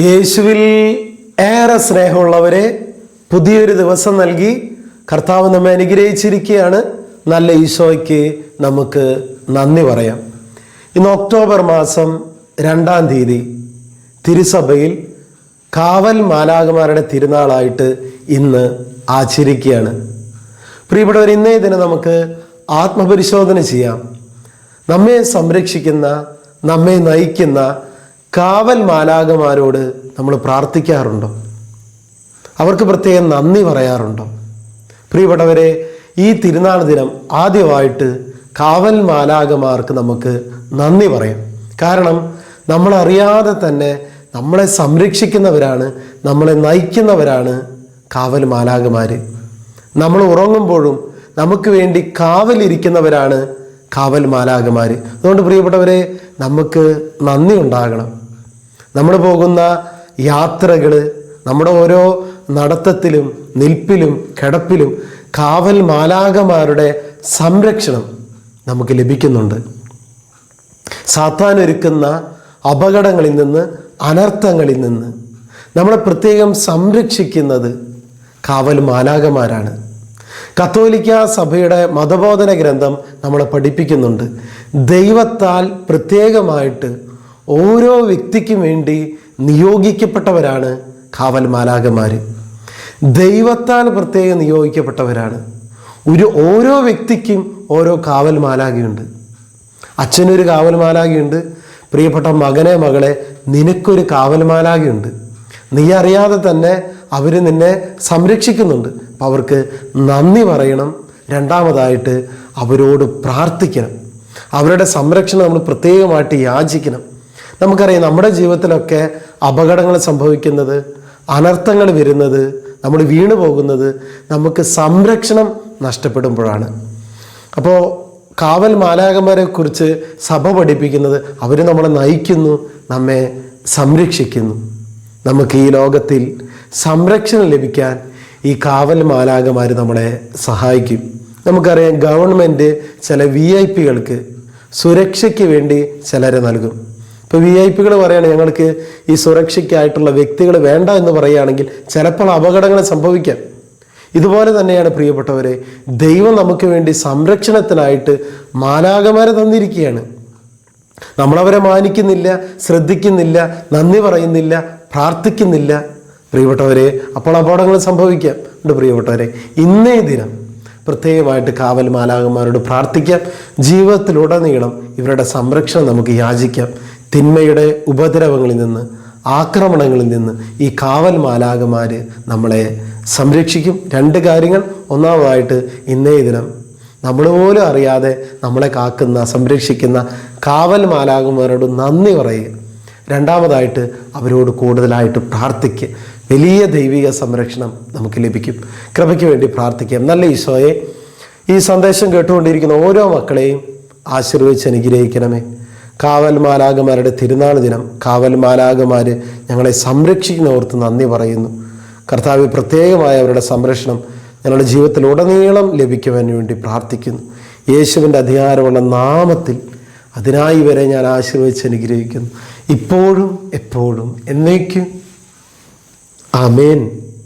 യേശുവിൽ ഏറെ സ്നേഹമുള്ളവരെ പുതിയൊരു ദിവസം നൽകി കർത്താവ് നമ്മെ അനുഗ്രഹിച്ചിരിക്കുകയാണ്. നല്ല ഈശോയ്ക്ക് നമുക്ക് നന്ദി പറയാം. ഇന്ന് ഒക്ടോബർ മാസം രണ്ടാം തീയതി തിരുസഭയിൽ കാവൽ മാലാകമാരുടെ തിരുനാളായിട്ട് ഇന്ന് ആചരിക്കുകയാണ്. പ്രിയപ്പെട്ടവർ ഇന്നേ ദിനം നമുക്ക് ആത്മപരിശോധന ചെയ്യാം. നമ്മെ സംരക്ഷിക്കുന്ന നമ്മെ നയിക്കുന്ന കാവൽ മാലാകമാരോട് നമ്മൾ പ്രാർത്ഥിക്കാറുണ്ടോ? അവർക്ക് പ്രത്യേകം നന്ദി പറയാറുണ്ടോ? പ്രിയപ്പെട്ടവരെ ഈ തിരുനാൾ ദിനം ആദ്യമായിട്ട് കാവൽ മാലാകമാർക്ക് നമുക്ക് നന്ദി പറയാം. കാരണം നമ്മളറിയാതെ തന്നെ നമ്മളെ സംരക്ഷിക്കുന്നവരാണ് നമ്മളെ നയിക്കുന്നവരാണ് കാവൽ മാലാകമാർ നമ്മൾ ഉറങ്ങുമ്പോഴും നമുക്ക് വേണ്ടി കാവലിരിക്കുന്നവരാണ് കാവൽ മാലാകമാർ അതുകൊണ്ട് പ്രിയപ്പെട്ടവരെ നമുക്ക് നന്ദി ഉണ്ടാകണം. നമ്മൾ പോകുന്ന യാത്രകൾ നമ്മുടെ ഓരോ നടത്തത്തിലും നിൽപ്പിലും കിടപ്പിലും കാവൽ മാലാകമാരുടെ സംരക്ഷണം നമുക്ക് ലഭിക്കുന്നുണ്ട്. സാത്താൻ ഒരുക്കുന്ന അപകടങ്ങളിൽ നിന്ന് അനർത്ഥങ്ങളിൽ നിന്ന് നമ്മളെ പ്രത്യേകം സംരക്ഷിക്കുന്നത് കാവൽ മാലാകമാരാണ് കത്തോലിക്ക സഭയുടെ മതബോധന ഗ്രന്ഥം നമ്മളെ പഠിപ്പിക്കുന്നുണ്ട്. ദൈവത്താൽ പ്രത്യേകമായിട്ട് ഓരോ വ്യക്തിക്കും വേണ്ടി നിയോഗിക്കപ്പെട്ടവരാണ് കാവൽ മാലാകമാർ ദൈവത്താൽ പ്രത്യേകം നിയോഗിക്കപ്പെട്ടവരാണ്. ഒരു ഓരോ വ്യക്തിക്കും ഓരോ കാവൽ മാലാകയുണ്ട് അച്ഛനൊരു കാവൽ മാലാകയുണ്ട് പ്രിയപ്പെട്ട മകനെ മകളെ നിനക്കൊരു കാവൽ മാലാകയുണ്ട് നീ അറിയാതെ തന്നെ അവർ നിന്നെ സംരക്ഷിക്കുന്നുണ്ട്. അപ്പം അവർക്ക് നന്ദി പറയണം. രണ്ടാമതായിട്ട് അവരോട് പ്രാർത്ഥിക്കണം. അവരുടെ സംരക്ഷണം നമ്മൾ പ്രത്യേകമായിട്ട് യാചിക്കണം. നമുക്കറിയാം നമ്മുടെ ജീവിതത്തിലൊക്കെ അപകടങ്ങൾ സംഭവിക്കുന്നത് അനർത്ഥങ്ങൾ വരുന്നത് നമ്മൾ വീണു പോകുന്നത് നമുക്ക് സംരക്ഷണം നഷ്ടപ്പെടുമ്പോഴാണ്. അപ്പോൾ കാവൽ മാലാകന്മാരെ കുറിച്ച് സഭ പഠിപ്പിക്കുന്നത് അവർ നമ്മളെ നയിക്കുന്നു നമ്മെ സംരക്ഷിക്കുന്നു. നമുക്ക് ഈ ലോകത്തിൽ സംരക്ഷണം ലഭിക്കാൻ ഈ കാവൽ മാലാകന്മാർ നമ്മളെ സഹായിക്കും. നമുക്കറിയാം ഗവൺമെന്റ് ചില വി ഐ പികൾക്ക് സുരക്ഷയ്ക്ക് വേണ്ടി ചിലരെ നൽകും. ഇപ്പോൾ വി ഐ പികൾ പറയുകയാണ് ഞങ്ങൾക്ക് ഈ സുരക്ഷയ്ക്കായിട്ടുള്ള വ്യക്തികൾ വേണ്ട എന്ന് പറയുകയാണെങ്കിൽ ചിലപ്പോൾ അപകടങ്ങൾ സംഭവിക്കാം. ഇതുപോലെ തന്നെയാണ് പ്രിയപ്പെട്ടവരെ ദൈവം നമുക്ക് വേണ്ടി സംരക്ഷണത്തിനായിട്ട് മാലാകമാരെ തന്നിരിക്കുകയാണ്. നമ്മളവരെ മാനിക്കുന്നില്ല ശ്രദ്ധിക്കുന്നില്ല നന്ദി പറയുന്നില്ല പ്രാർത്ഥിക്കുന്നില്ല. പ്രിയപ്പെട്ടവരെ അപ്പോൾ അപകടങ്ങൾ സംഭവിക്കാം. ഉണ്ട് പ്രിയപ്പെട്ടവരെ ഇന്നേ ദിനം പ്രത്യേകമായിട്ട് കാവൽ മാലാകന്മാരോട് പ്രാർത്ഥിക്കാം. ജീവിതത്തിലുടനീളം ഇവരുടെ സംരക്ഷണം നമുക്ക് യാചിക്കാം. തിന്മയുടെ ഉപദ്രവങ്ങളിൽ നിന്ന് ആക്രമണങ്ങളിൽ നിന്ന് ഈ കാവൽ മാലാകമാർ നമ്മളെ സംരക്ഷിക്കും. രണ്ട് കാര്യങ്ങൾ. ഒന്നാമതായിട്ട് ഇന്നേ ദിനം നമ്മൾ പോലും അറിയാതെ നമ്മളെ കാക്കുന്ന സംരക്ഷിക്കുന്ന കാവൽ മാലാകുമാരോട് നന്ദി പറയുക. രണ്ടാമതായിട്ട് അവരോട് കൂടുതലായിട്ട് പ്രാർത്ഥിക്കുക. വലിയ ദൈവിക സംരക്ഷണം നമുക്ക് ലഭിക്കും. കൃപയ്ക്ക് വേണ്ടി പ്രാർത്ഥിക്കാം. നല്ല ഈശോയെ ഈ സന്ദേശം കേട്ടുകൊണ്ടിരിക്കുന്ന ഓരോ മക്കളെയും ആശീർവദിച്ച് അനുഗ്രഹിക്കണമേ. കാവൽ മാലാകമാരുടെ തിരുനാൾ ദിനം. കാവൽ മാലാകമാർ ഞങ്ങളെ സംരക്ഷിക്കുന്നവർക്ക് നന്ദി പറയുന്നു. കർത്താവ് പ്രത്യേകമായ അവരുടെ സംരക്ഷണം ഞങ്ങളുടെ ജീവിതത്തിൽ ഉടനീളം ലഭിക്കുവാൻ വേണ്ടി പ്രാർത്ഥിക്കുന്നു. യേശുവിന്റെ അധികാരമുള്ള നാമത്തിൽ അതിനായി വരെ ഞാൻ ആശീർവദിച്ച് അനുഗ്രഹിക്കുന്നു. ഇപ്പോഴും എപ്പോഴും എന്നേക്കും. ആമേൻ.